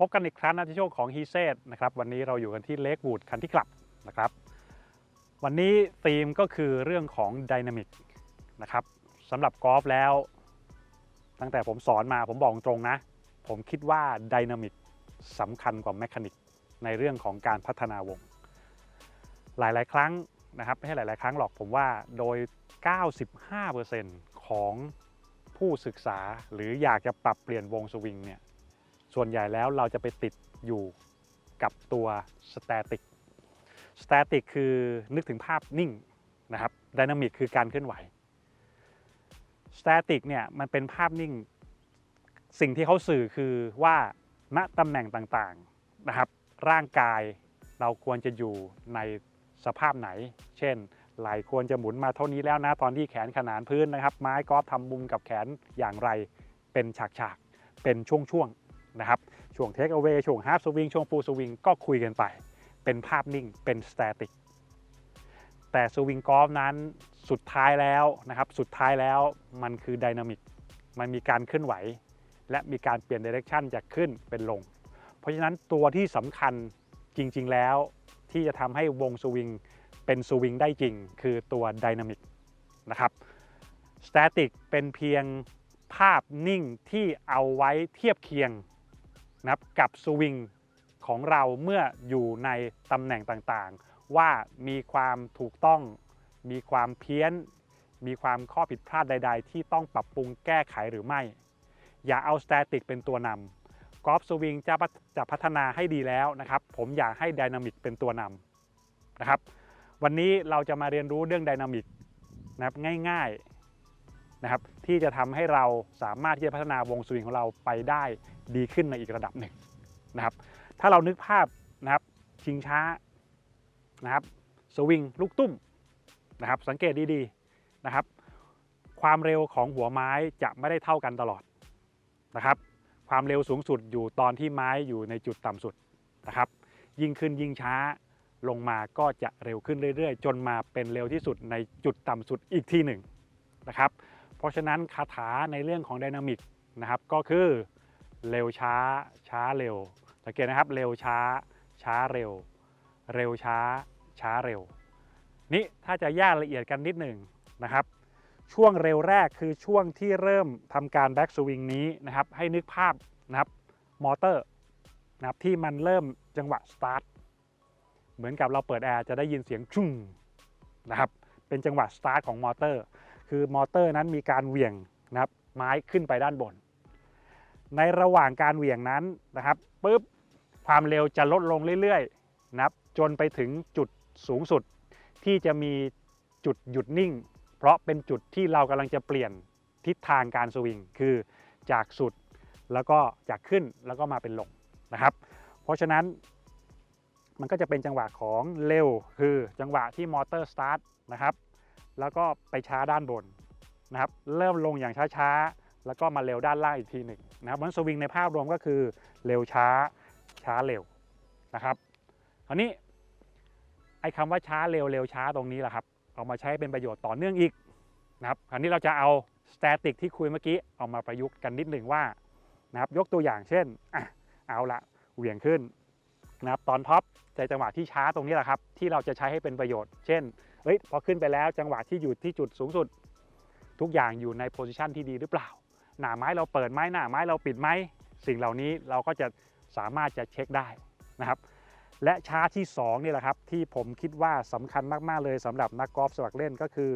พบกันอีกครั้งนะที่ช่วงของฮีเซตนะครับวันนี้เราอยู่กันที่เลกวูดคันที่กลับนะครับวันนี้ธีมก็คือเรื่องของไดนามิกนะครับสำหรับกอล์ฟแล้ว ตั้งแต่ผมสอนมาผมบอกตรงนะ ผมคิดว่าไดนามิกสำคัญกว่าแมคานิกในเรื่องของการพัฒนาวง หลาย ๆ ครั้งนะครับไม่ใช่หลาย ๆ ครั้งหรอกผมว่าโดย 95%ของผู้ศึกษาหรืออยากจะปรับเปลี่ยนวงสวิงเนี่ย ส่วนใหญ่แล้วเราจะไปติดอยู่กับตัวสแตติกสแตติกคือนึกถึงภาพนิ่งนะครับไดนามิกคือการเคลื่อนไหวสแตติกเนี่ยมันเป็นภาพนิ่งสิ่งที่เขาสื่อคือว่าณตำแหน่งต่างๆนะครับ ร่างกายเราควรจะอยู่ในสภาพไหน เช่น ไหล่ควรจะหมุนมาเท่านี้แล้วนะตอนที่แขนขนานพื้นนะครับ ไม้กอล์ฟทำมุมกับแขนอย่างไรเป็นฉากๆเป็นช่วงๆ นะครับช่วงเทคเอา a y ช่วงฮาร์ s สวิงช่วงฟูลสวิงก็คุยกันไป เป็นภาพนิ่งเป็นสแตติกแต่สวิงกอล์ฟนั้นสุดท้ายแล้วนะครับสุดท้ายแล้วมันคือไดนามิกมันมีการเคลื่อนไหว และมีการเปลี่ยนดิเรกชันจากขึ้นเป็นลง เพราะฉะนั้นตัวที่สำคัญจริงๆแล้วที่จะทำให้วงสวิงเป็นสวิงได้จริง คือตัวไดนามิกนะครับสแตติกเป็นเพียงภาพนิ่งที่เอาไว้เทียบเคียง นะครับกับสวิงของเราเมื่ออยู่ในตำแหน่งต่างๆ ว่ามีความถูกต้อง มีความเพี้ยน มีความข้อผิดพลาดใด ๆ ที่ต้องปรับปรุงแก้ไขหรือไม่ อย่าเอาสแตติกเป็นตัวนำกอล์ฟสวิงจะพัฒจะพัฒนาให้ดีแล้วนะครับ ผมอยากให้ไดนามิกเป็นตัวนำนะครับ วันนี้เราจะมาเรียนรู้เรื่องไดนามิกนะครับง่าย ๆ นะครับที่จะทำให้เราสามารถที่จะพัฒนาวงสวิงของเราไปได้ดีขึ้นในอีกระดับหนึ่งนะครับถ้าเรานึกภาพนะครับชิงช้านะครับสวิงลูกตุ้มนะครับสังเกตดีๆนะครับความเร็วของหัวไม้จะไม่ได้เท่ากันตลอดนะครับความเร็วสูงสุดอยู่ตอนที่ไม้อยู่ในจุดต่ำสุดนะครับยิ่งขึ้นยิ่งช้าลงมาก็จะเร็วขึ้นเรื่อยๆ จนมาเป็นเร็วที่สุดในจุดต่ำสุดอีกที่หนึ่งนะครับ เพราะฉะนั้นคาถาในเรื่องของไดนามิกนะครับก็คือเร็วช้าช้าเร็ว สังเกตนะครับเร็วช้าช้าเร็ว เร็วช้าช้าเร็ว นี่ถ้าจะแยกละเอียดกันนิดหนึ่งนะครับ ช่วงเร็วแรกคือช่วงที่เริ่มทำการแบ็กสวิงนี้นะครับให้นึกภาพนะครับมอเตอร์นะครับที่มันเริ่มจังหวะสตาร์ทเหมือนกับเราเปิดแอร์จะได้ยินเสียงชุ่งนะครับเป็นจังหวะสตาร์ทของมอเตอร์ คือมอเตอร์นั้นมีการเหวี่ยงนะครับไม้ขึ้นไปด้านบน ในระหว่างการเหวี่ยงนั้นนะครับปุ๊บความเร็วจะลดลงเรื่อยๆนะครับจนไปถึงจุดสูงสุด ที่จะมีจุดหยุดนิ่ง เพราะเป็นจุดที่เรากำลังจะเปลี่ยนทิศทางการสวิงคือจากสุดแล้วก็จากขึ้นแล้วก็มาเป็นลงนะครับ เพราะฉะนั้นมันก็จะเป็นจังหวะของเร็ว คือจังหวะที่มอเตอร์สตาร์ทนะครับ แล้วก็ไปช้าด้านบนนะครับเริ่มลงอย่างช้าๆ แล้วก็มาเร็วด้านล่างอีกทีหนึ่งนะครับมันสวิงในภาพรวมก็คือเร็วช้าช้าเร็วนะครับคราวนี้ไอ้คำว่าช้าเร็วเร็วช้าตรงนี้แหละครับเอามาใช้เป็นประโยชน์ต่อเนื่องอีกนะครับคราวนี้เราจะเอาสแตติกที่คุยเมื่อกี้เอามาประยุกต์กันนิดหนึ่งว่านะครับยกตัวอย่างเช่นอะเอาละเหวี่ยงขึ้นนะครับตอนท็อปในจังหวะที่ช้าตรงนี้แหละครับที่เราจะใช้ให้เป็นประโยชน์ เช่น เอ้ยพอขึ้นไปแล้วจังหวะที่อยู่ที่จุดสูงสุด ทุกอย่างอยู่ในโพซิชันที่ดีหรือเปล่า หน้าไม้เราเปิดไหมหน้าไม้เราปิดไหมสิ่งเหล่านี้เราก็จะสามารถจะเช็คได้นะครับ และช้าที่2นี่แหละครับที่ผมคิดว่าสำคัญมากๆเลยสำหรับนักกอล์ฟสมัครเล่นก็คือ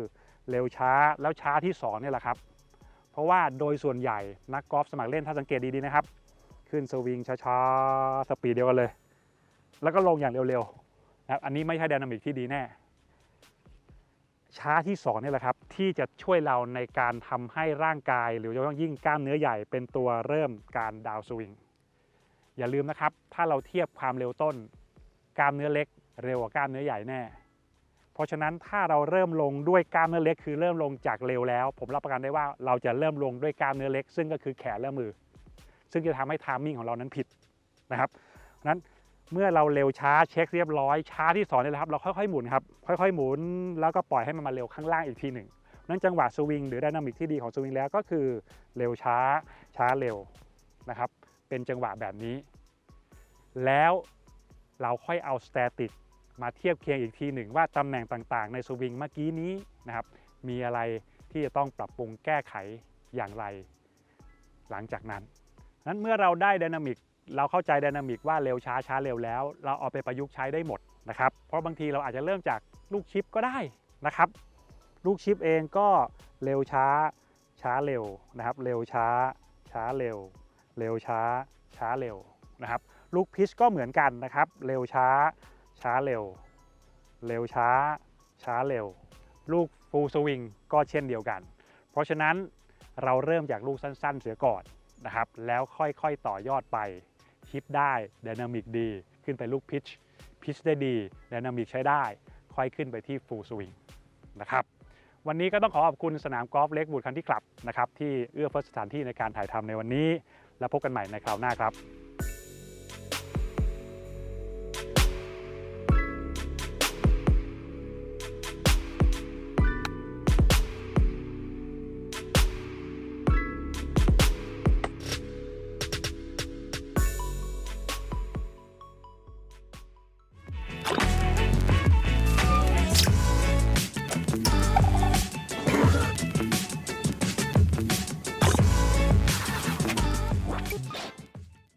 เร็วช้าแล้วช้าที่2นี่แหละครับ เพราะว่าโดยส่วนใหญ่นักกอล์ฟสมัครเล่นถ้าสังเกตดีๆนะครับ ขึ้นสวิงช้าๆสปีดเดียวกันเลย แล้วก็ลงอย่างเร็วๆนะครับอันนี้ไม่ใช่ไดนามิกที่ดีแน่ ช้าที่2นี่แหละครับที่จะช่วยเราในการทำให้ร่างกาย หรือว่ายิ่งกล้ามเนื้อใหญ่เป็นตัวเริ่มการดาวสวิงอย่าลืมนะครับ ถ้าเราเทียบความเร็วต้น กล้ามเนื้อเล็ก เร็วกว่ากล้ามเนื้อใหญ่แน่ เพราะฉะนั้นถ้าเราเริ่มลงด้วยกล้ามเนื้อเล็ก คือเริ่มลงจากเร็วแล้ว ผมรับประกันได้ว่าเราจะเริ่มลงด้วยกล้ามเนื้อเล็ก ซึ่งก็คือแขนและมือ ซึ่งจะทำให้ทามมิ่งของเรานั้นผิดนะครับนั้น เมื่อเราเร็วช้าเช็คเรียบร้อยช้าที่สองนี่แหละครับ เราค่อยๆหมุนครับค่อยๆหมุน แล้วก็ปล่อยให้มันมาเร็วข้างล่างอีกทีหนึ่งนั้นจังหวะสวิงหรือไดนามิกที่ดีของสวิงแล้วก็คือเร็วช้าช้าเร็วนะครับ เป็นจังหวะแบบนี้ แล้วเราค่อยเอาสแตติกมาเทียบเคียงอีกทีหนึ่งว่าตำแหน่งต่างๆ ในสวิงเมื่อกี้นี้นะครับ มีอะไรที่จะต้องปรับปรุงแก้ไขอย่างไร หลังจากนั้นนั้นเมื่อเราได้ไดนามิก เราเข้าใจไดนามิกว่าเร็วช้าช้าเร็วแล้ว เราเอาไปประยุกต์ใช้ได้หมดนะครับ เพราะบางทีเราอาจจะเริ่มจากลูกชิปก็ได้นะครับ ลูกชิปเองก็เร็วช้าช้าเร็วนะครับ เร็วช้าช้าเร็ว เร็วช้าช้าเร็วนะครับ ลูกพิชก็เหมือนกันนะครับ เร็วช้าช้าเร็ว เร็วช้าช้าเร็ว ลูกฟูลสวิงก็เช่นเดียวกัน เพราะฉะนั้นเราเริ่มจากลูกสั้นๆ เสียก่อนนะครับ แล้วค่อยๆต่อยอดไป ชิปได้ดนามิกดี ขึ้นไปลูกพิชพิชได้ดีดนามิกใช้ได้ ค่อยขึ้นไปที่ฟูลสวิงนะครับวันนี้ก็ต้องขอขอบคุณสนามกอล์ฟเล็กบูดคันที่กลับนะครับที่เอื้อเฟื้อสถานที่ในการถ่ายทำในวันนี้ แล้วพบกันใหม่ในคราวหน้าครับ